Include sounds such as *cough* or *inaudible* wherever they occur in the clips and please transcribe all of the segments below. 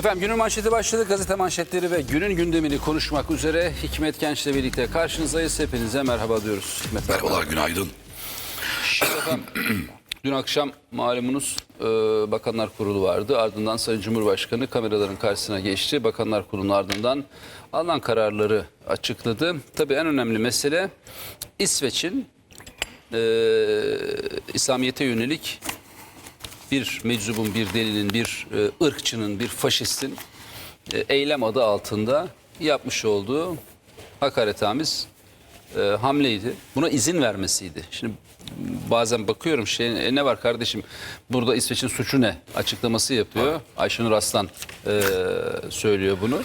Efendim günün manşeti başladı. Gazete manşetleri ve günün gündemini konuşmak üzere Hikmet Genç'le birlikte karşınızdayız. Hepinize merhaba diyoruz. Hikmet merhaba. Merhabalar, günaydın. Şimdi efendim, *clears throat* dün akşam malumunuz e, Bakanlar Kurulu vardı. Ardından Sayın Cumhurbaşkanı kameraların karşısına geçti. Bakanlar Kurulu'nun ardından alınan kararları açıkladı. Tabii en önemli mesele İsveç'in e, İslamiyet'e yönelik bir meczubun, bir delinin, bir e, ırkçının, bir faşistin e, eylem adı altında yapmış olduğu hakaretamiz e, hamleydi. Buna izin vermesiydi. Şimdi bazen bakıyorum şey e, ne var kardeşim burada İsveç'in suçu ne açıklaması yapıyor. Ayşenur Aslan e, söylüyor bunu.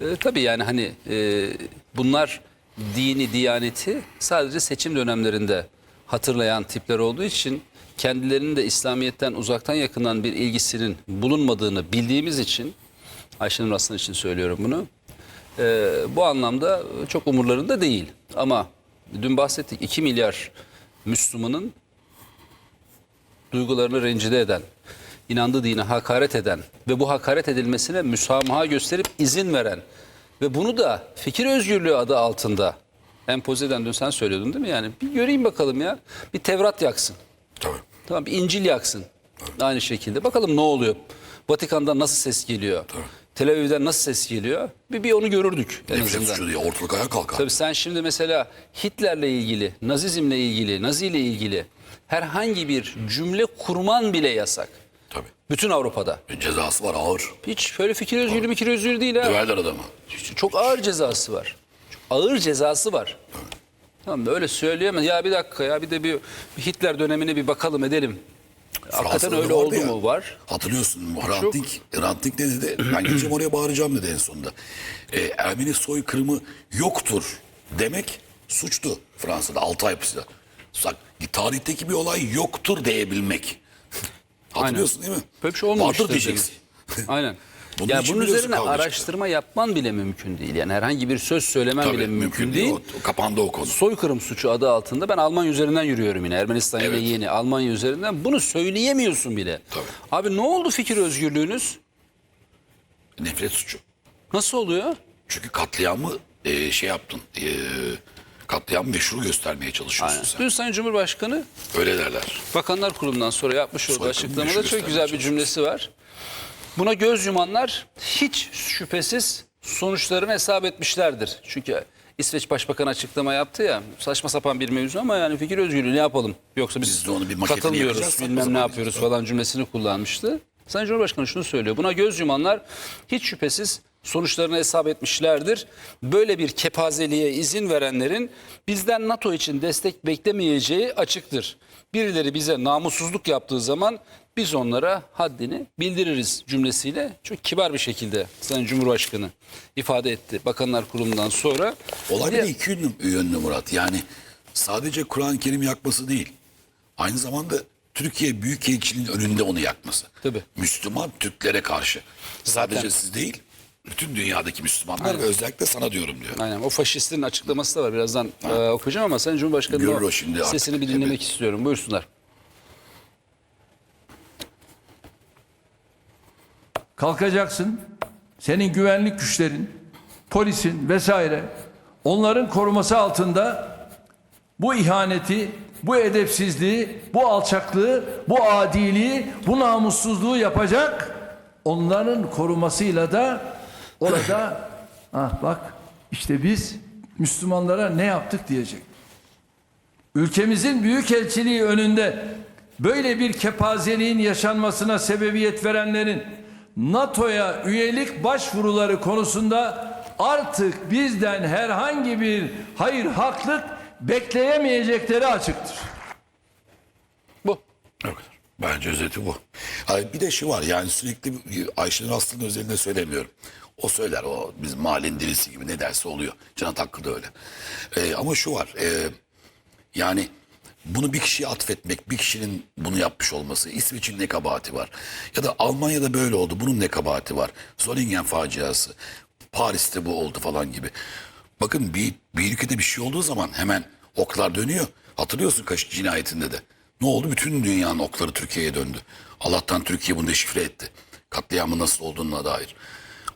E, tabii yani hani e, bunlar dini, diyaneti sadece seçim dönemlerinde hatırlayan tipler olduğu için kendilerinin de İslamiyet'ten uzaktan yakından bir ilgisinin bulunmadığını bildiğimiz için Ayşenur Aslan için söylüyorum bunu. Ee, bu anlamda çok umurlarında değil. Ama dün bahsettik 2 milyar Müslümanın duygularını rencide eden, inandığı dine hakaret eden ve bu hakaret edilmesine müsamaha gösterip izin veren ve bunu da fikir özgürlüğü adı altında empoze eden dün sen söylüyordun değil mi? Yani bir göreyim bakalım ya. Bir Tevrat yaksın. Tabii. Tamam bir İncil yaksın. Aynı şekilde. Bakalım ne oluyor? Vatikan'dan nasıl ses geliyor? Tel Aviv'den nasıl ses geliyor? Bir, bir onu görürdük en Nefret azından. diye ortalık ayağa kalkar. Tabii sen şimdi mesela Hitler'le ilgili, Nazizm'le ilgili, Nazi ile ilgili herhangi bir cümle kurman bile yasak. Tabii. Bütün Avrupa'da. E, Cezası var ağır. Hiç böyle fikir özgürlüğü, fikir özgürlüğü değil ha. Döverler adamı. Çok ağır cezası var. Çok ağır cezası var. Tamam öyle söyleyemez. Ya bir dakika ya bir de bir, Hitler dönemine bir bakalım edelim. Hakikaten öyle oldu ya. mu? Var. Hatırlıyorsun Rantik, Rantik ne dedi? Ben gideceğim oraya bağıracağım dedi en sonunda. E, Ermeni soykırımı yoktur demek suçtu Fransa'da 6 ay hapiste. Tarihteki bir olay yoktur diyebilmek. Hatırlıyorsun değil mi? Böyle bir şey olmamıştır Vardır diyeceksin. Aynen. Bunun ya bunun üzerine araştırma yapman bile mümkün değil. Yani herhangi bir söz söylemen Tabii bile mümkün, değil. O, o kapandı o konu. Soykırım suçu adı altında ben Almanya üzerinden yürüyorum yine. Ermenistan ile Evet. yeni Almanya üzerinden. Bunu söyleyemiyorsun bile. Tabii. Abi ne oldu fikir özgürlüğünüz? Nefret suçu. Nasıl oluyor? Çünkü katliamı e, şey yaptın. E, katliamı meşru göstermeye çalışıyorsun sen. Dün Sayın Cumhurbaşkanı Öyle derler. Bakanlar Kurulu'ndan sonra yapmış olduğu açıklamada çok güzel bir cümlesi var. Buna göz yumanlar hiç şüphesiz sonuçlarını hesap etmişlerdir. Çünkü İsveç Başbakanı açıklama yaptı ya saçma sapan bir mevzu ama yani fikir özgürlüğü ne yapalım? Yoksa biz, Biz de onu bir katılmıyoruz bilmem ne yapıyoruz falan cümlesini kullanmıştı. Sayın Cumhurbaşkanı şunu söylüyor. Buna göz yumanlar hiç şüphesiz sonuçlarını hesap etmişlerdir. Böyle bir kepazeliğe izin verenlerin bizden NATO için destek beklemeyeceği açıktır. Birileri bize namussuzluk yaptığı zaman biz onlara haddini bildiririz cümlesiyle çok kibar bir şekilde Sayın Cumhurbaşkanı ifade etti. Bakanlar Kurulu'ndan sonra. Olay de- iki yönlü, yönlü Murat. Yani sadece Kur'an-ı Kerim yakması değil. Aynı zamanda Türkiye Büyükelçiliğinin önünde onu yakması. Tabii. Müslüman Türklere karşı. Sadece Zaten- siz değil, bütün dünyadaki Müslümanlar ve özellikle sana diyorum diyor. Aynen o faşistin açıklaması da var. Birazdan e, okuyacağım ama Sayın Cumhurbaşkanı'nın şimdi artık. sesini bir dinlemek Evet. istiyorum. Buyursunlar. kalkacaksın. Senin güvenlik güçlerin, polisin vesaire onların koruması altında bu ihaneti, bu edepsizliği, bu alçaklığı, bu adiliği, bu namussuzluğu yapacak. Onların korumasıyla da orada ah bak işte biz Müslümanlara ne yaptık diyecek. Ülkemizin büyükelçiliği önünde böyle bir kepazeliğin yaşanmasına sebebiyet verenlerin NATO'ya üyelik başvuruları konusunda artık bizden herhangi bir hayır haklık bekleyemeyecekleri açıktır. Bu. O kadar. Bence özeti bu. Ay, bir de şu var yani sürekli Ayşenur Aslı'nın özelinde söylemiyorum. O söyler o biz mahallenin dirisi gibi ne derse oluyor. Canat Hakkı da öyle. Ee, ama şu var e, yani bunu bir kişiye atfetmek, bir kişinin bunu yapmış olması, İsveç'in ne kabahati var? Ya da Almanya'da böyle oldu, bunun ne kabahati var? Solingen faciası, Paris'te bu oldu falan gibi. Bakın bir, bir ülkede bir şey olduğu zaman hemen oklar dönüyor. Hatırlıyorsun Kaşık cinayetinde de. Ne oldu? Bütün dünyanın okları Türkiye'ye döndü. Allah'tan Türkiye bunu deşifre etti. Katliamın nasıl olduğuna dair.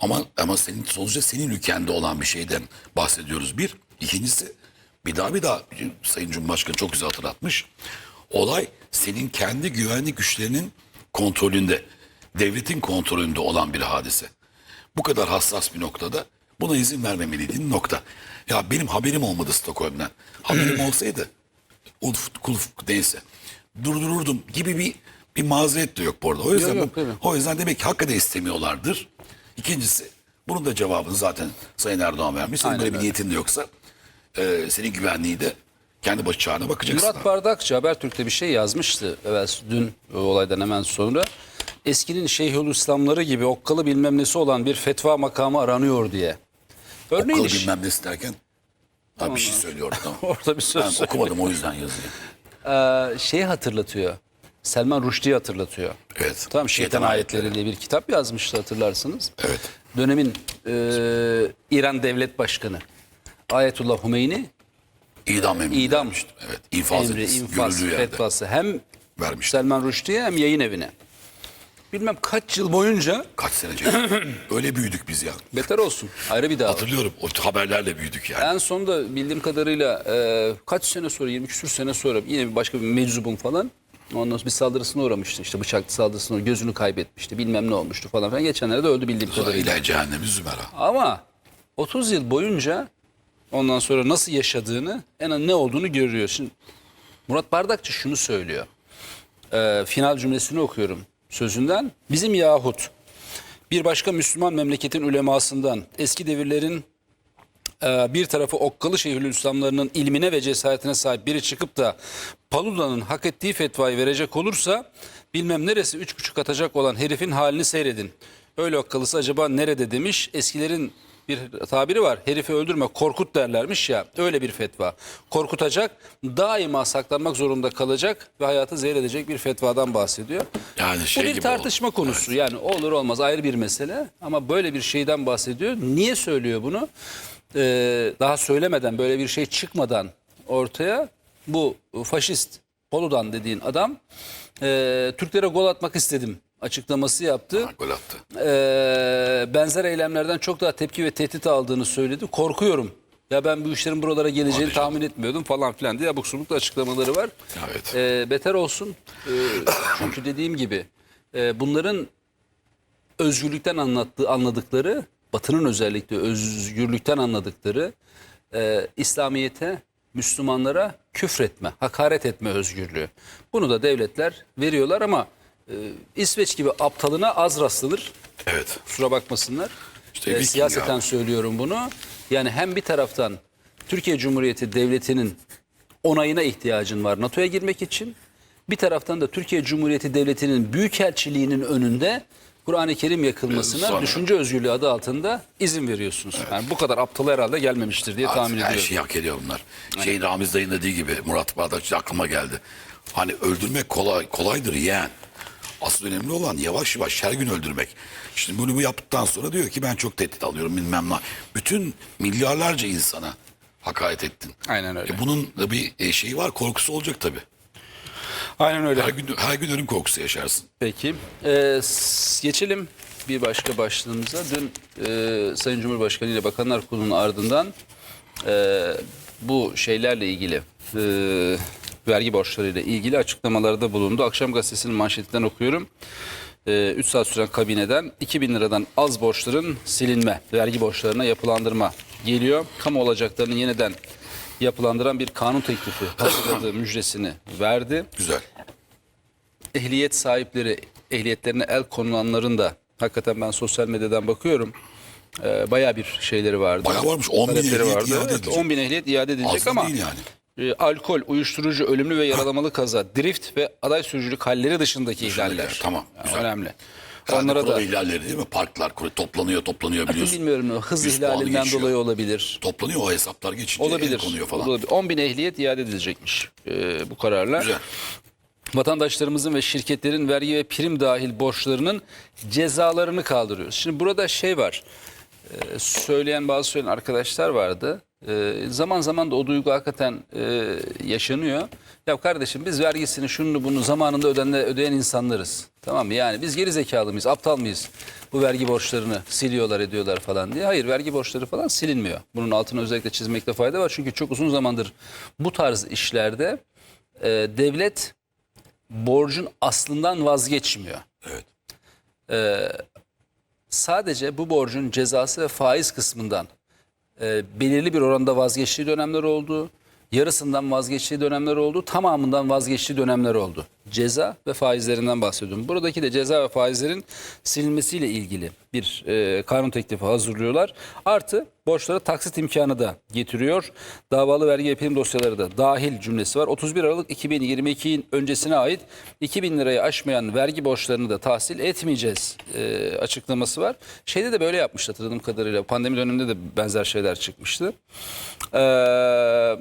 Ama ama senin sonuçta senin ülkende olan bir şeyden bahsediyoruz bir. İkincisi bir daha bir daha Sayın Cumhurbaşkanı çok güzel hatırlatmış. Olay senin kendi güvenlik güçlerinin kontrolünde, devletin kontrolünde olan bir hadise. Bu kadar hassas bir noktada buna izin vermemeliydin nokta. Ya benim haberim olmadı Stockholm'den. Haberim olsaydı Ulf, kulf neyse durdururdum gibi bir bir mazeret de yok bu arada. O yüzden, Yok, yok, o yüzden demek ki hakikaten istemiyorlardır. İkincisi bunun da cevabını zaten Sayın Erdoğan vermiş. Senin Aynen böyle bir öyle. niyetin de yoksa e, senin güvenliği de kendi başı çağına bakacaksın. Murat Bardakçı Habertürk'te bir şey yazmıştı evvel dün o olaydan hemen sonra. Eskinin Şeyhülislamları gibi okkalı bilmem nesi olan bir fetva makamı aranıyor diye. Örneğin Okkalı iş- bilmem nesi derken ha, bir şey söylüyorum tamam. *laughs* Orada bir söz Ben söylüyor. okumadım o yüzden yazıyı. Ee, şeyi hatırlatıyor. Selman Rushdie'yi hatırlatıyor. Evet. Tamam Şeytan, Şeytan Ayetleri diye bir kitap yazmıştı hatırlarsınız. Evet. Dönemin e, İran Devlet Başkanı Ayetullah Humeyni İdam emri İdam vermişti. Evet. infaz emri, edilsin. infaz fetvası hem Vermişti. Selman Rushdie'ye hem yayın evine. Bilmem kaç yıl boyunca Kaç sene. *coughs* Öyle büyüdük biz ya. beter olsun. Ayrı bir dava. Hatırlıyorum. O haberlerle büyüdük yani. En sonunda bildiğim kadarıyla e, kaç sene sonra 20 küsur sene sonra yine bir başka bir meczubun falan ondan sonra bir saldırısına uğramıştı. İşte bıçaklı saldırısına gözünü kaybetmişti. Bilmem ne olmuştu falan filan. Geçenlerde öldü bildiğim kadarıyla. İlahi cehennemi zümera. Ama 30 yıl boyunca ondan sonra nasıl yaşadığını en ne olduğunu görüyor. Şimdi Murat Bardakçı şunu söylüyor. Ee, final cümlesini okuyorum sözünden. Bizim yahut bir başka Müslüman memleketin ulemasından eski devirlerin bir tarafı okkalı Şeyhülislamlarının ilmine ve cesaretine sahip biri çıkıp da Paluda'nın hak ettiği fetvayı verecek olursa bilmem neresi üç buçuk atacak olan herifin halini seyredin. Öyle okkalısı acaba nerede demiş. Eskilerin bir tabiri var. Herifi öldürme korkut derlermiş ya. Öyle bir fetva. Korkutacak, daima saklanmak zorunda kalacak ve hayatı zehir edecek bir fetvadan bahsediyor. Yani şey Bu bir gibi tartışma konusu. Yani olur olmaz ayrı bir mesele ama böyle bir şeyden bahsediyor. Niye söylüyor bunu? Ee, daha söylemeden böyle bir şey çıkmadan ortaya bu faşist Poludan dediğin adam e, Türklere gol atmak istedim açıklaması yaptı. Ha, gol attı. Ee, benzer eylemlerden çok daha tepki ve tehdit aldığını söyledi. Korkuyorum. Ya ben bu işlerin buralara geleceğini canım. tahmin etmiyordum falan filan diye abuk subuk açıklamaları var. Evet. Ee, beter olsun. Ee, çünkü dediğim gibi e, bunların özgürlükten anlattığı anladıkları, Batı'nın özellikle özgürlükten anladıkları e, İslamiyete, Müslümanlara küfretme, hakaret etme özgürlüğü. Bunu da devletler veriyorlar ama e, İsveç gibi aptalına az rastlanır. Evet. Kusura bakmasınlar. İşte Viking siyaseten ya. söylüyorum bunu. Yani hem bir taraftan Türkiye Cumhuriyeti Devleti'nin onayına ihtiyacın var NATO'ya girmek için. Bir taraftan da Türkiye Cumhuriyeti Devleti'nin büyükelçiliğinin önünde Kur'an-ı Kerim yakılmasına Sonra. düşünce özgürlüğü adı altında izin veriyorsunuz. Yani bu kadar aptal herhalde gelmemiştir diye tahmin Her ediyorum. şeyi hak ediyor bunlar. Şeyin Ramiz dayın dediği gibi Murat Bardakçı aklıma geldi. Hani öldürmek kolay kolaydır yeğen. Asıl önemli olan yavaş yavaş her gün öldürmek. Şimdi bunu bu yaptıktan sonra diyor ki ben çok tehdit alıyorum bilmem ne. Bütün milyarlarca insana hakaret ettin. Aynen öyle. E bunun da bir e, şeyi var korkusu olacak tabii. Aynen öyle. Her gün her gün ölüm korkusu yaşarsın. Peki. Ee, geçelim bir başka başlığımıza. Dün e, Sayın Cumhurbaşkanı ile Bakanlar Kurulu'nun ardından e, bu şeylerle ilgili e, vergi borçlarıyla ilgili açıklamalarda bulundu. Akşam gazetesinin manşetinden okuyorum. 3 saat süren kabineden 2000 liradan az borçların silinme, vergi borçlarına yapılandırma geliyor. Kamu olacaklarını yeniden yapılandıran bir kanun teklifi *coughs* hazırladığı müjdesini verdi Güzel. ehliyet sahipleri ehliyetlerine el konulanların da hakikaten ben sosyal medyadan bakıyorum. Ee, bayağı bir şeyleri vardı. Bayağı varmış. 10 bin Talepleri ehliyet vardı. iade Evet, edilecek. 10 bin ehliyet iade edilecek Az da ama değil yani. e, alkol, uyuşturucu, ölümlü ve yaralamalı kaza, drift ve aday sürücülük halleri dışındaki ihlaller. tamam, Yani güzel. önemli. Onlara da ihlalleri değil mi? Parklar toplanıyor toplanıyor biliyorsun. bilmiyorum hız 100 puanı ihlalinden dolayı olabilir. Toplanıyor o hesaplar geçince el Olabilir. konuyor falan. Olabilir. 10 bin ehliyet iade edilecekmiş e, bu kararla. Güzel. vatandaşlarımızın ve şirketlerin vergi ve prim dahil borçlarının cezalarını kaldırıyoruz. Şimdi burada şey var. e, söyleyen bazı söyleyen arkadaşlar vardı. E, zaman zaman da o duygu hakikaten e, yaşanıyor. Ya kardeşim biz vergisini şunu bunu zamanında öden, ödeyen insanlarız. Tamam mı? Yani biz geri zekalı mıyız, aptal mıyız? Bu vergi borçlarını siliyorlar ediyorlar falan diye. Hayır vergi borçları falan silinmiyor. Bunun altını özellikle çizmekte fayda var. Çünkü çok uzun zamandır bu tarz işlerde e, devlet borcun aslından vazgeçmiyor. Evet. Sadece bu borcun cezası ve faiz kısmından e, belirli bir oranda vazgeçtiği dönemler oldu. Yarısından vazgeçtiği dönemler oldu. Tamamından vazgeçtiği dönemler oldu. Ceza ve faizlerinden bahsediyorum. Buradaki de ceza ve faizlerin silinmesiyle ilgili bir e, kanun teklifi hazırlıyorlar. Artı borçlara taksit imkanı da getiriyor. Davalı vergi yapım dosyaları da dahil cümlesi var. 31 Aralık 2022'nin öncesine ait 2000 lirayı aşmayan vergi borçlarını da tahsil etmeyeceğiz e, açıklaması var. Şeyde de böyle yapmıştı hatırladığım kadarıyla. Pandemi döneminde de benzer şeyler çıkmıştı. Ee,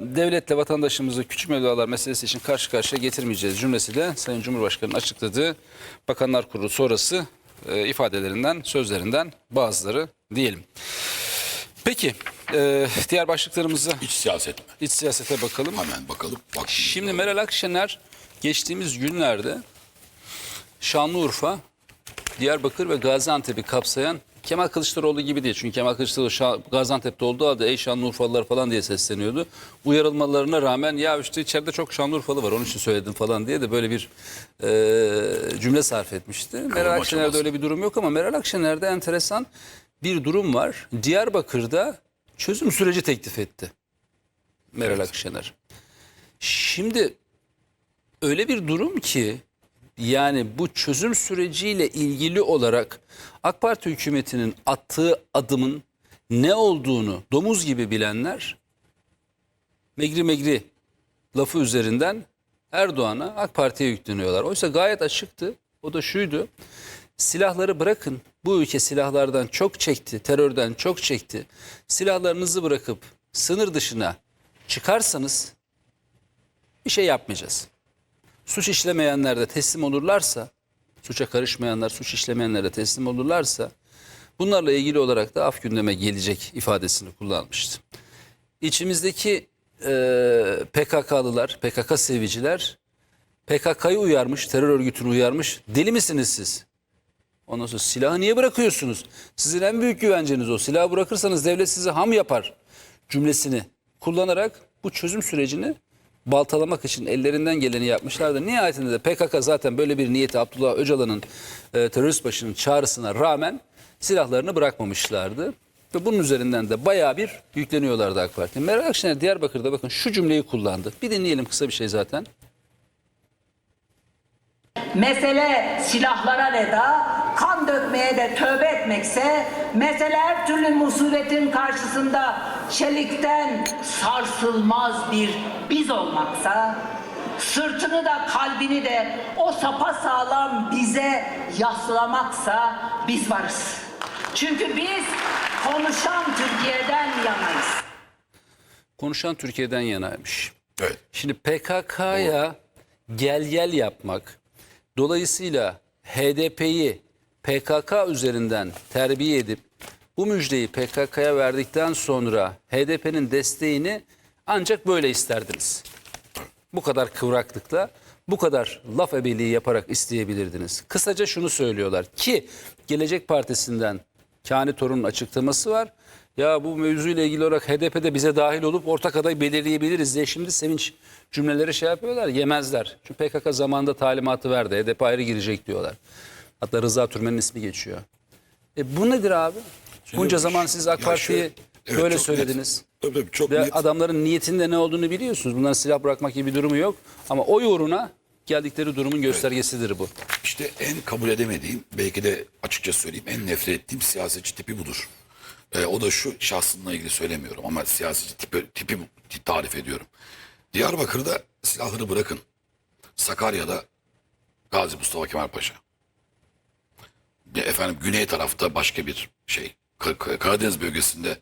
devletle vatandaşımızı küçük mevdualar meselesi için karşı karşıya getirmeyeceğiz cümlesi de Sayın Cumhurbaşkanı'nın açıkladığı Bakanlar Kurulu sonrası e, ifadelerinden, sözlerinden bazıları diyelim. Peki, e, diğer başlıklarımızı İç siyaset mi? iç siyasete bakalım. Hemen bakalım. Bak Şimdi Meral Akşener geçtiğimiz günlerde Şanlıurfa, Diyarbakır ve Gaziantep'i kapsayan Kemal Kılıçdaroğlu gibi değil. Çünkü Kemal Kılıçdaroğlu Şa- Gaziantep'te olduğu halde ey Şanlıurfalılar falan diye sesleniyordu. Uyarılmalarına rağmen ya işte içeride çok Şanlıurfalı var onun için söyledim falan diye de böyle bir e, cümle sarf etmişti. Meral Akşener'de öyle bir durum yok ama Meral Akşener'de enteresan bir durum var. Diyarbakır'da çözüm süreci teklif etti Meral Akşener. Şimdi öyle bir durum ki yani bu çözüm süreciyle ilgili olarak AK Parti hükümetinin attığı adımın ne olduğunu domuz gibi bilenler megri megri lafı üzerinden Erdoğan'a AK Parti'ye yükleniyorlar. Oysa gayet açıktı. O da şuydu. Silahları bırakın. Bu ülke silahlardan çok çekti. Terörden çok çekti. Silahlarınızı bırakıp sınır dışına çıkarsanız bir şey yapmayacağız. Suç işlemeyenler de teslim olurlarsa, suça karışmayanlar, suç işlemeyenler de teslim olurlarsa bunlarla ilgili olarak da af gündeme gelecek ifadesini kullanmıştı. İçimizdeki e, PKK'lılar, PKK seviciler PKK'yı uyarmış, terör örgütünü uyarmış. Deli misiniz siz? Ondan sonra silahı niye bırakıyorsunuz? Sizin en büyük güvenceniz o. Silahı bırakırsanız devlet sizi ham yapar cümlesini kullanarak bu çözüm sürecini baltalamak için ellerinden geleni yapmışlardı. Nihayetinde de PKK zaten böyle bir niyeti Abdullah Öcalan'ın e, terörist başının çağrısına rağmen silahlarını bırakmamışlardı. Ve bunun üzerinden de bayağı bir yükleniyorlardı AK Parti. Meral Akşener Diyarbakır'da bakın şu cümleyi kullandı. Bir dinleyelim kısa bir şey zaten. Mesele silahlara veda, kan dökmeye de tövbe etmekse, mesele her türlü musibetin karşısında çelikten sarsılmaz bir biz olmaksa, sırtını da kalbini de o sapa sağlam bize yaslamaksa biz varız. Çünkü biz konuşan Türkiye'den yanayız. Konuşan Türkiye'den yanaymış. Evet. Şimdi PKK'ya gel gel yapmak, dolayısıyla HDP'yi PKK üzerinden terbiye edip bu müjdeyi PKK'ya verdikten sonra HDP'nin desteğini ancak böyle isterdiniz. Bu kadar kıvraklıkla, bu kadar laf ebeliği yaparak isteyebilirdiniz. Kısaca şunu söylüyorlar ki Gelecek Partisi'nden Kani Torun'un açıklaması var. Ya bu mevzuyla ilgili olarak HDP'de bize dahil olup ortak aday belirleyebiliriz diye şimdi sevinç cümleleri şey yapıyorlar. Yemezler. Çünkü PKK zamanında talimatı verdi. HDP ayrı girecek diyorlar. Hatta Rıza Türmen'in ismi geçiyor. E bu nedir abi? Bunca Şimdi- zaman siz AK Parti'yi evet, böyle söylediniz. net. Tabii, tabii, çok Ve net. adamların niyetinde ne olduğunu biliyorsunuz. Bunların silah bırakmak gibi bir durumu yok. Ama o uğruna geldikleri durumun göstergesidir bu. İşte en kabul edemediğim, belki de açıkça söyleyeyim en nefret ettiğim siyasetçi tipi budur. Ee, o da şu şahsınla ilgili söylemiyorum ama siyasetçi tipi, tipi tarif ediyorum. Diyarbakır'da silahları bırakın. Sakarya'da Gazi Mustafa Kemal Paşa. Bir Efendim güney tarafta başka bir şey. Ka- Ka- Karadeniz bölgesinde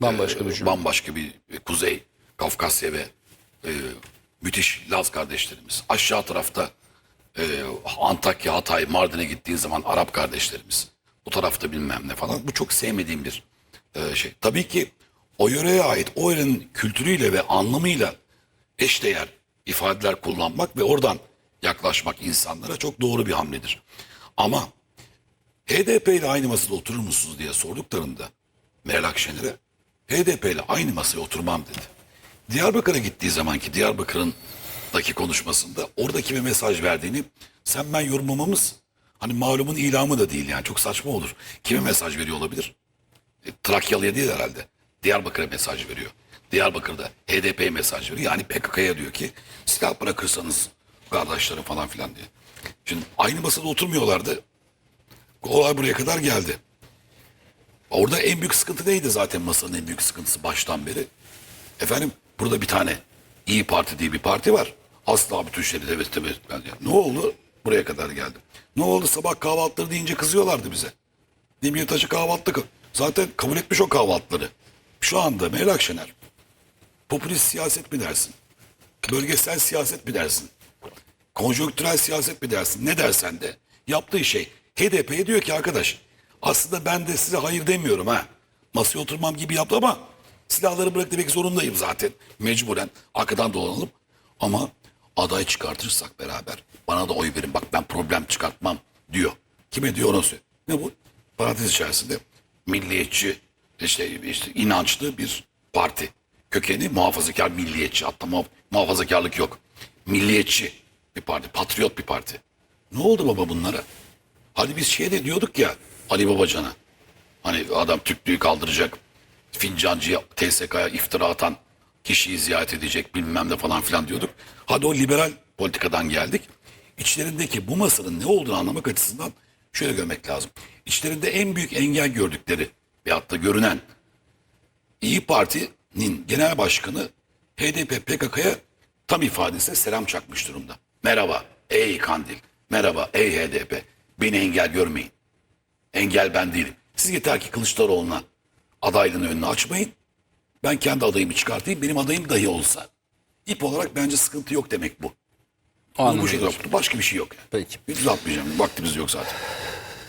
Bambaşka bir e, cümle. bambaşka bir kuzey, Kafkasya ve e, müthiş Laz kardeşlerimiz. Aşağı tarafta e, Antakya, Hatay, Mardin'e gittiğin zaman Arap kardeşlerimiz. Bu tarafta bilmem ne falan. Bu çok sevmediğim bir e, şey. Tabii ki o yöreye ait, o yörenin kültürüyle ve anlamıyla eşdeğer ifadeler kullanmak ve oradan yaklaşmak insanlara çok doğru bir hamledir. Ama HDP ile aynı masada oturur musunuz diye sorduklarında Meral Akşener'e HDP ile aynı masaya oturmam dedi. Diyarbakır'a gittiği zamanki Diyarbakır'ın daki konuşmasında oradaki bir mesaj verdiğini sen ben yorumlamamız hani malumun ilamı da değil yani çok saçma olur. Kime mesaj veriyor olabilir? E, Trakyalı'ya değil herhalde. Diyarbakır'a mesaj veriyor. Diyarbakır'da HDP'ye mesaj veriyor. Yani PKK'ya diyor ki silah bırakırsanız kardeşlerim falan filan diye. Şimdi aynı masada oturmuyorlardı. Olay buraya kadar geldi. Orada en büyük sıkıntı neydi zaten masanın en büyük sıkıntısı baştan beri? Efendim burada bir tane İyi Parti diye bir parti var. Asla bütün şeyleri evet evet. Ne oldu? Buraya kadar geldim. Ne oldu sabah kahvaltıları deyince kızıyorlardı bize. Demirtaş'ı kahvaltı kıl- Zaten kabul etmiş o kahvaltıları. Şu anda Meral Akşener popülist siyaset mi dersin? Bölgesel siyaset mi dersin? Konjonktürel siyaset mi dersin? Ne dersen de yaptığı şey HDP'ye diyor ki arkadaş aslında ben de size hayır demiyorum ha. Masaya oturmam gibi yaptı ama silahları bırak demek zorundayım zaten. Mecburen arkadan dolanalım. Ama aday çıkartırsak beraber bana da oy verin bak ben problem çıkartmam diyor. Kime diyor onu söyle. Ne bu? Parantez içerisinde milliyetçi işte, işte inançlı bir parti. Kökeni muhafazakar milliyetçi hatta muhaf- muhafazakarlık yok. Milliyetçi bir parti, patriot bir parti. Ne oldu baba bunlara? Hadi biz şey de diyorduk ya Ali Babacan'a. Hani adam Türklüğü kaldıracak, fincancıya, TSK'ya iftira atan kişiyi ziyaret edecek bilmem ne falan filan diyorduk. Hadi o liberal politikadan geldik. İçlerindeki bu masanın ne olduğunu anlamak açısından şöyle görmek lazım. İçlerinde en büyük engel gördükleri veyahut da görünen İyi Parti'nin genel başkanı HDP PKK'ya tam ifadesiyle selam çakmış durumda. Merhaba ey Kandil, merhaba ey HDP. Beni engel görmeyin. Engel ben değilim. Siz yeter ki Kılıçdaroğlu'na adaylığını önüne açmayın. Ben kendi adayımı çıkartayım. Benim adayım dahi olsa. İp olarak bence sıkıntı yok demek bu. Bu Anladım. şekilde yaptı. Başka bir şey yok. Yani. Peki. Hiç uzatmayacağım. Vaktimiz yok zaten.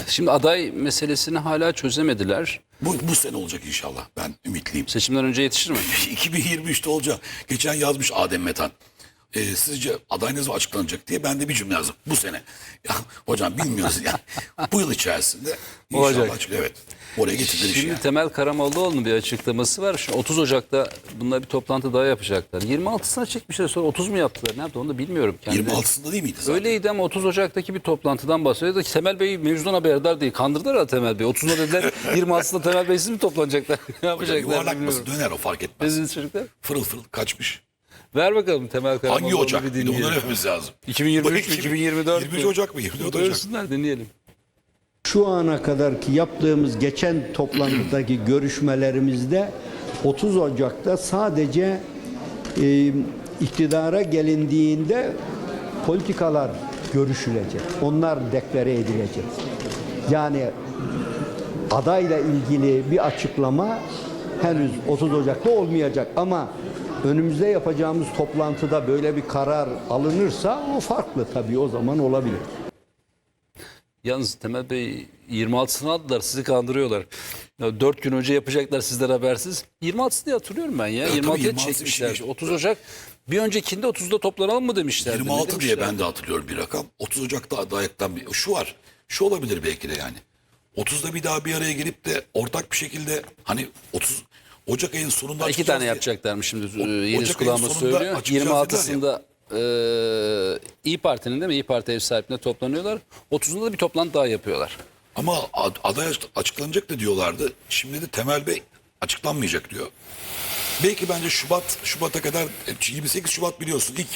Şimdi aday meselesini hala çözemediler. Bu, bu sene olacak inşallah. Ben ümitliyim. Seçimden önce yetişir mi? *laughs* 2023'te olacak. Geçen yazmış Adem Metan. Ee, sizce aday ne zaman açıklanacak diye ben de bir cümle yazdım. Bu sene. Ya, hocam bilmiyoruz ya. Bu yıl içerisinde Olacak. açık- Evet. Oraya getirdiler işi. Şimdi yani. Temel Karamollaoğlu'nun bir açıklaması var. Şu 30 Ocak'ta bunlar bir toplantı daha yapacaklar. 26'sına çekmişler sonra 30 mu yaptılar? Ne yaptı onu da bilmiyorum. Kendi. 26'sında değil miydi zaten? Öyleydi ama 30 Ocak'taki bir toplantıdan bahsediyor. Temel Bey mevzudan haberdar değil. Kandırdılar ya Temel Bey. 30'unda dediler *laughs* 26'sında Temel Bey siz mi toplanacaklar? *laughs* ne Hocam yapacaklar yuvarlak? Döner o fark etmez. Dediniz çocuklar. Fırıl fırıl kaçmış. Ver bakalım Temel Karamollaoğlu'nu Hangi Ocak? bir Bir de dinleyelim. onları öpmemiz lazım. 2023 mü, Bu 2024 23 mü? Ocak mı? 24 Ocak. Buyursunlar dinleyelim. Şu ana kadarki yaptığımız geçen toplantıdaki *clears throat* görüşmelerimizde 30 Ocak'ta sadece e, iktidara gelindiğinde politikalar görüşülecek. Onlar deklare edilecek. Yani adayla ilgili bir açıklama henüz 30 Ocak'ta olmayacak ama önümüzde yapacağımız toplantıda böyle bir karar alınırsa o farklı tabii o zaman olabilir. Yalnız Temel Bey 26'sını aldılar sizi kandırıyorlar. Ya 4 gün önce yapacaklar sizden habersiz. 26'sı diye hatırlıyorum ben ya. tabii 26'ya 26'sı bir çekmişler. şey. 30 Ocak bir öncekinde 30'da toplanalım mı demişler. 26 diye ben de hatırlıyorum bir rakam. 30 Ocak'ta adaylıktan bir... Şu var. Şu olabilir belki de yani. 30'da bir daha bir araya gelip de ortak bir şekilde hani 30 Ocak ayının sonunda İki açıklayacağız tane diye- yapacaklar şimdi O- e, Yeliz Ocak ayının kulağıma sonunda söylüyor. açıklayacağız dediler 26'sında e, İyi Parti'nin değil mi? İyi Parti ev sahipliğinde toplanıyorlar. 30'unda da bir toplantı daha yapıyorlar. Ama ad- aday açık- açıklanacak da diyorlardı. Şimdi de Temel Bey açıklanmayacak diyor. Belki bence Şubat Şubat'a kadar e, 28 Şubat biliyorsun ilk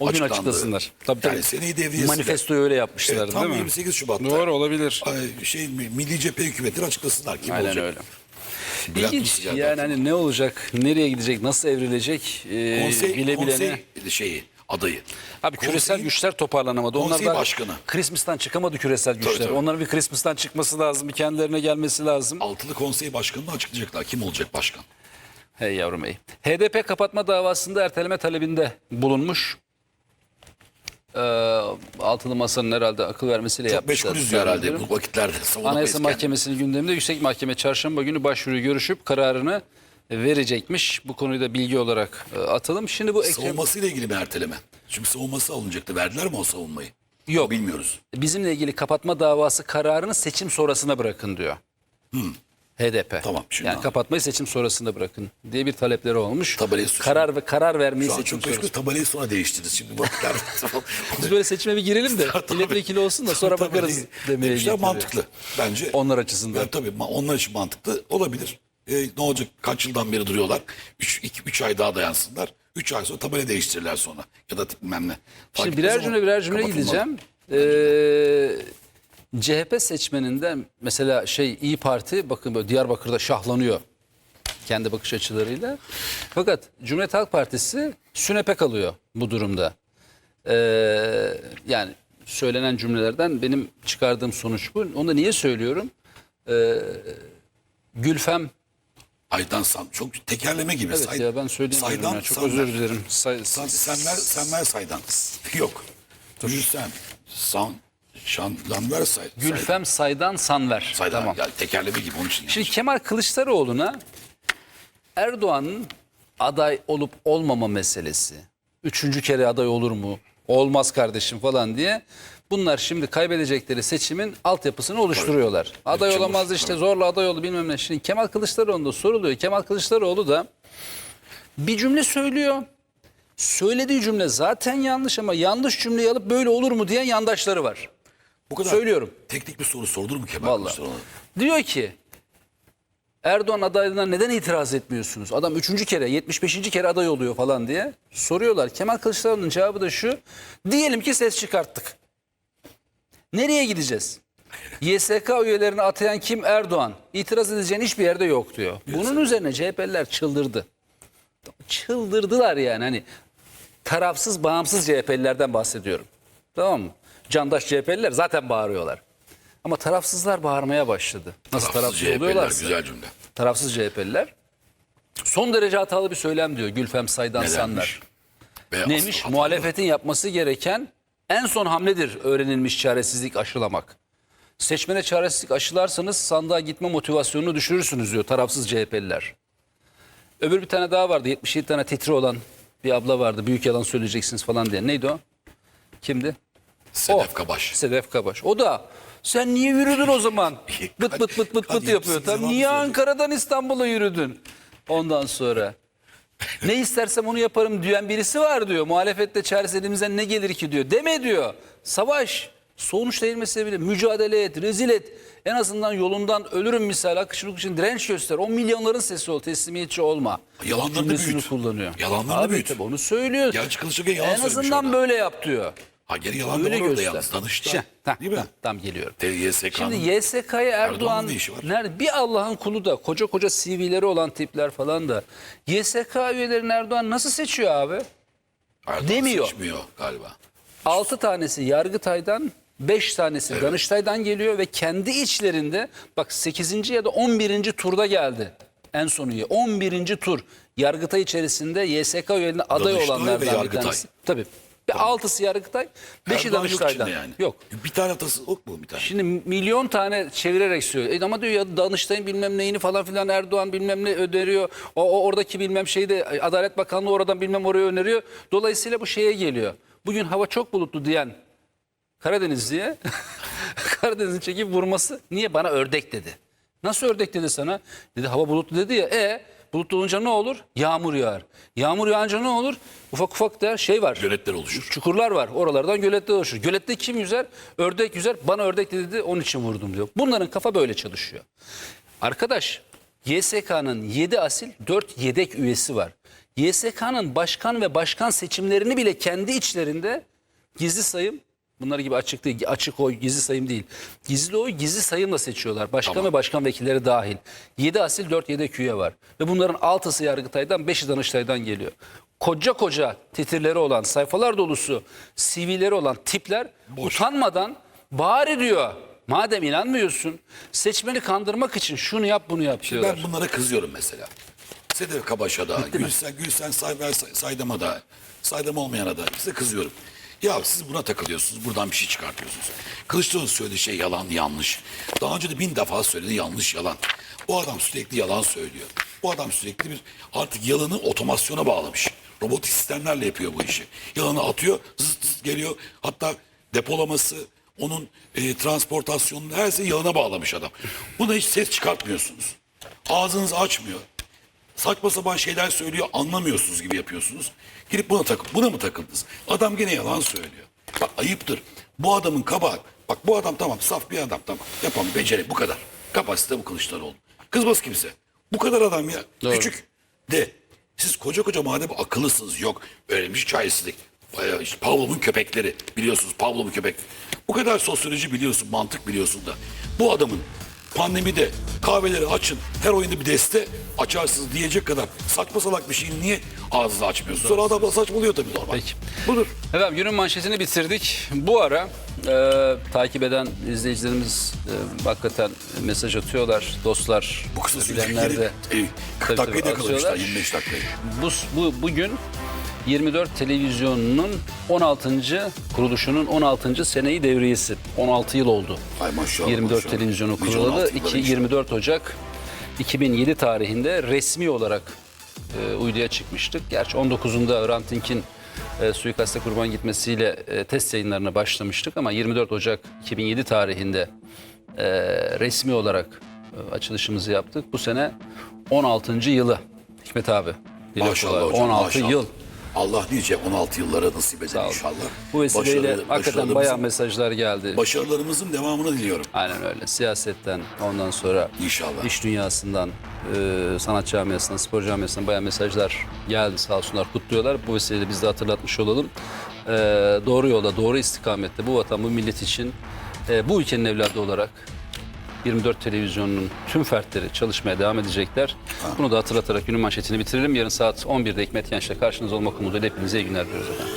O gün açıklandı. açıklasınlar. Tabii, tabii. Yani seneyi devriyesinde. Manifestoyu öyle yapmışlar Evet, tam değil mi? 28 Şubat'ta. Doğru olabilir. Ay, Şey Milli Cephe hükümetleri açıklasınlar kim Aynen olacak. öyle. Bülent İlginç yani hani ne olacak, nereye gidecek, nasıl evrilecek e, Konsey, bile bilene. konsey şeyi adayı. Abi küresel güçler toparlanamadı. Onlar Konsey da başkanı. Christmas'tan çıkamadı küresel güçler. tabii. Onların bir Christmas'tan çıkması lazım, bir kendilerine gelmesi lazım. Altılı konsey başkanını açıklayacaklar. Kim olacak başkan? Hey yavrum hey. HDP kapatma davasında erteleme talebinde bulunmuş. Ee, altılı masanın herhalde akıl vermesiyle Çok yapmışlar. meşgulüz diyor herhalde bu vakitlerde. *laughs* Savunamayız Anayasa kendimizi. Mahkemesi'nin gündeminde Yüksek Mahkeme çarşamba günü başvuruyu görüşüp kararını verecekmiş. Bu konuyu da bilgi olarak e, atalım. Şimdi bu Ekrem, Savunmasıyla ilgili bir erteleme. Çünkü savunması alınacaktı. Verdiler mi o savunmayı? Yok. Bilmiyoruz. Bizimle ilgili kapatma davası kararını seçim sonrasına bırakın diyor. HDP. Tamam, şimdi yani anladım. kapatmayı seçim sonrasında bırakın diye bir talepleri olmuş. Tabelayı karar ve karar vermeyi Şu an seçim çok sonrası. tabelayı sonra değiştiririz. Şimdi baklar. *laughs* Biz böyle seçime bir girelim de milletvekili olsun da sonra bakarız demeye getiriyor. mantıklı. Bence. Onlar açısından. Ya, tabii onlar için mantıklı olabilir. E, ne olacak? Kaç yıldan beri duruyorlar? 3 ay daha dayansınlar. 3 ay sonra tabela değiştirirler sonra. Ya da bilmem ne. Fark Şimdi birer cümle birer cümle gideceğim. Ee, CHP seçmeninden mesela şey İyi Parti bakın böyle Diyarbakır'da şahlanıyor kendi bakış açılarıyla. Fakat Cumhuriyet Halk Partisi sünepe kalıyor bu durumda. Ee, yani söylenen cümlelerden benim çıkardığım sonuç bu. Onu da niye söylüyorum? Ee, Gülfem Aydan San çok tekerleme gibi. Evet Say- ya ben söyleyeyim Saydan, ya, çok Sanver. özür dilerim. Say- San, senver, senver saydan. Yok. Gülsen. San, şan, lanver say. Gülfem Saydan Sanver. Saydan. Tamam. Yani tekerleme gibi onun için. Şimdi yanlış. Kemal Kılıçdaroğlu'na Erdoğan'ın aday olup olmama meselesi. Üçüncü kere aday olur mu? Olmaz kardeşim falan diye. Bunlar şimdi kaybedecekleri seçimin altyapısını oluşturuyorlar. Aday çamur, olamaz işte zorla aday oldu bilmem ne. Şimdi Kemal Kılıçdaroğlu'nda soruluyor. Kemal Kılıçdaroğlu da bir cümle söylüyor. Söylediği cümle zaten yanlış ama yanlış cümleyi alıp böyle olur mu diyen yandaşları var. Bu kadar söylüyorum. Teknik bir soru sordur mu Kemal Vallahi. Kılıçdaroğlu? Diyor ki Erdoğan adaylığına neden itiraz etmiyorsunuz? Adam üçüncü kere 75. kere aday oluyor falan diye soruyorlar. Kemal Kılıçdaroğlu'nun cevabı da şu. Diyelim ki ses çıkarttık. Nereye gideceğiz? YSK üyelerini atayan kim? Erdoğan. İtiraz edeceğin hiçbir yerde yok diyor. Bunun üzerine CHP'liler çıldırdı. Çıldırdılar yani hani tarafsız bağımsız CHP'lilerden bahsediyorum. Tamam mı? Candaş CHP'liler zaten bağırıyorlar. Ama tarafsızlar bağırmaya başladı. Nasıl tarafsız, CHP'ler, oluyorlarsa. Güzel cümle. Tarafsız CHP'liler. Son derece hatalı bir söylem diyor Gülfem Saydan Nedenmiş? Sanlar. Ve Neymiş? Muhalefetin yapması gereken en son hamledir öğrenilmiş çaresizlik aşılamak. Seçmene çaresizlik aşılarsanız sandığa gitme motivasyonunu düşürürsünüz diyor tarafsız CHP'liler. Öbür bir tane daha vardı 77 tane titri olan bir abla vardı. Büyük yalan söyleyeceksiniz falan diye. Neydi o? Kimdi? Sedef O. Kabaş. Sedef Kabaş. O da sen niye yürüdün o zaman? *laughs* Bıt bıt bıt bıt bıt yapıyor. Tam niye? Ankara'dan İstanbul'a yürüdün? Ondan sonra. ne istersem onu yaparım diyen birisi var diyor. Muhalefette çaresi elimizden ne gelir ki diyor. Deme diyor. Savaş. Sonuç değilmesi bile mücadele et, rezil et. En azından yolundan ölürüm misal akışın için direnç göster. O milyonların sesi ol, teslimiyetçi olma. Yalanlarını büyüt. kullanıyor. Yalanlarını büyüt. tabii onu söylüyor. Gerçi Kılıçdaroğlu yalan En azından böyle yap diyor. Ha geri yalan da Öyle orada göster. yalnız. Danıştay. Şey, tamam, Değil mi? Tamam, tamam geliyorum. YSK'nın. Şimdi YSK'ya Erdoğan Erdoğan'ın ne işi var? nerede? Bir Allah'ın kulu da koca koca CV'leri olan tipler falan da YSK üyelerini Erdoğan nasıl seçiyor abi? Erdoğan demiyor. Seçmiyor galiba. 6 tanesi Yargıtay'dan 5 tanesi Danıştay'dan geliyor ve kendi içlerinde bak 8. ya da 11. turda geldi. En sonu üye. 11. tur Yargıtay içerisinde YSK üyelerine aday Danıştay ve olanlardan bir Yargıtay. tanesi. Tabii. Bir 6'sı Yargıtay, 5'i Erdoğan yok Danıştay'dan. içinde yani. Yok. Bir tane atası yok mu bir tane? Şimdi milyon tane çevirerek söylüyor. E ama diyor ya Danıştay'ın bilmem neyini falan filan Erdoğan bilmem ne öneriyor. O, o oradaki bilmem şeyi de Adalet Bakanlığı oradan bilmem oraya öneriyor. Dolayısıyla bu şeye geliyor. Bugün hava çok bulutlu diyen Karadenizli'ye *laughs* Karadeniz'in çekip vurması niye bana ördek dedi. Nasıl ördek dedi sana? Dedi hava bulutlu dedi ya. E bulutlu olunca ne olur? Yağmur yağar. Yağmur yağınca ne olur? Ufak ufak da şey var. Göletler oluşur. Çukurlar var. Oralardan göletler oluşur. Gölette kim yüzer? Ördek yüzer. Bana ördek dedi onun için vurdum diyor. Bunların kafa böyle çalışıyor. Arkadaş YSK'nın 7 asil 4 yedek üyesi var. YSK'nın başkan ve başkan seçimlerini bile kendi içlerinde gizli sayım bunlar gibi açık değil. Açık oy gizli sayım değil. Gizli oy gizli sayımla seçiyorlar. Başkan ve başkan vekilleri dahil. 7 asil 4 yedek üye var. Ve bunların 6'sı Yargıtay'dan 5'i Danıştay'dan geliyor. Koca koca titirleri olan sayfalar dolusu CV'leri olan tipler utanmadan bari diyor. Madem inanmıyorsun seçmeni kandırmak için şunu yap bunu yap diyorlar. Ben bunlara kızıyorum mesela. Sedef Kabaş'a da, Gülsen, Gülsen Saydam'a da, Saydam olmayana da size kızıyorum. Ya siz buna takılıyorsunuz, buradan bir şey çıkartıyorsunuz. Kılıçdaroğlu söylediği şey yalan, yanlış. Daha önce de bin defa söyledi yanlış, yalan. O adam sürekli yalan söylüyor. Bu adam sürekli bir artık yalanı otomasyona bağlamış. Robotik sistemlerle yapıyor bu işi. Yalanı atıyor, zıt zıt geliyor. Hatta depolaması, onun e, transportasyonunu her şeyi yalana bağlamış adam. Buna hiç ses çıkartmıyorsunuz. Ağzınızı açmıyor. Saçma sapan şeyler söylüyor anlamıyorsunuz gibi yapıyorsunuz. Girip buna takıp buna mı takıldınız? Adam gene yalan söylüyor. Bak ayıptır. Bu adamın kabahat. Bak bu adam tamam saf bir adam tamam. Yapamıyor beceri bu kadar. Kapasite bu Kılıçdaroğlu. Kızmaz kimse. Bu kadar adam ya. Doğru. Küçük. De. Siz koca koca madem akıllısınız yok. Öğrenmiş çaresizlik. Bayağı işte Pavlov'un köpekleri biliyorsunuz Pavlov'un köpek. Bu kadar sosyoloji biliyorsun, mantık biliyorsun da. Bu adamın pandemide kahveleri açın, her oyunda bir deste açarsınız diyecek kadar saçma salak bir şeyin niye ağzını açmıyorsun? Sonra adam da saçmalıyor tabii normal. Peki. Budur. Efendim günün manşetini bitirdik. Bu ara e, takip eden izleyicilerimiz e, hakikaten mesaj atıyorlar. Dostlar, Bu kısa bilenler sürede de e, 40 Tabii, dakikayı da tabii, yakalamışlar, atıyorlar. 25 dakikayı. bu, bu bugün 24 televizyonunun 16. kuruluşunun 16. seneyi devriyesi. 16 yıl oldu. Ay maşallah. 24 maşallah. televizyonu Nice kurulalı. 16 yıllar 2, inşallah. 24 Ocak 2007 tarihinde resmi olarak e, uyduya çıkmıştık. Gerçi 19'unda Hrant Dink'in e, suikaste kurban gitmesiyle e, test yayınlarına başlamıştık ama 24 Ocak 2007 tarihinde e, resmi olarak e, açılışımızı yaptık. Bu sene 16. yılı Hikmet abi. Maşallah olarak. hocam 16 maşallah. yıl. Allah nice 16 yıllara nasip eder Sağ inşallah. Bu vesileyle hakikaten bayağı mesajlar geldi. Başarılarımızın devamını diliyorum. Aynen öyle. Siyasetten ondan sonra İnşallah. iş dünyasından, e, sanat camiasından, spor camiasından bayağı mesajlar geldi sağ olsunlar kutluyorlar. Bu vesileyle biz de hatırlatmış olalım. E, doğru yolda, doğru istikamette bu vatan, bu millet için e, bu ülkenin evladı olarak 24 televizyonunun tüm fertleri çalışmaya devam edecekler. Bunu da hatırlatarak günün manşetini bitirelim. Yarın saat 11'de Hikmet Genç'le karşınızda olmak umuduyla hepinize iyi günler diliyoruz efendim.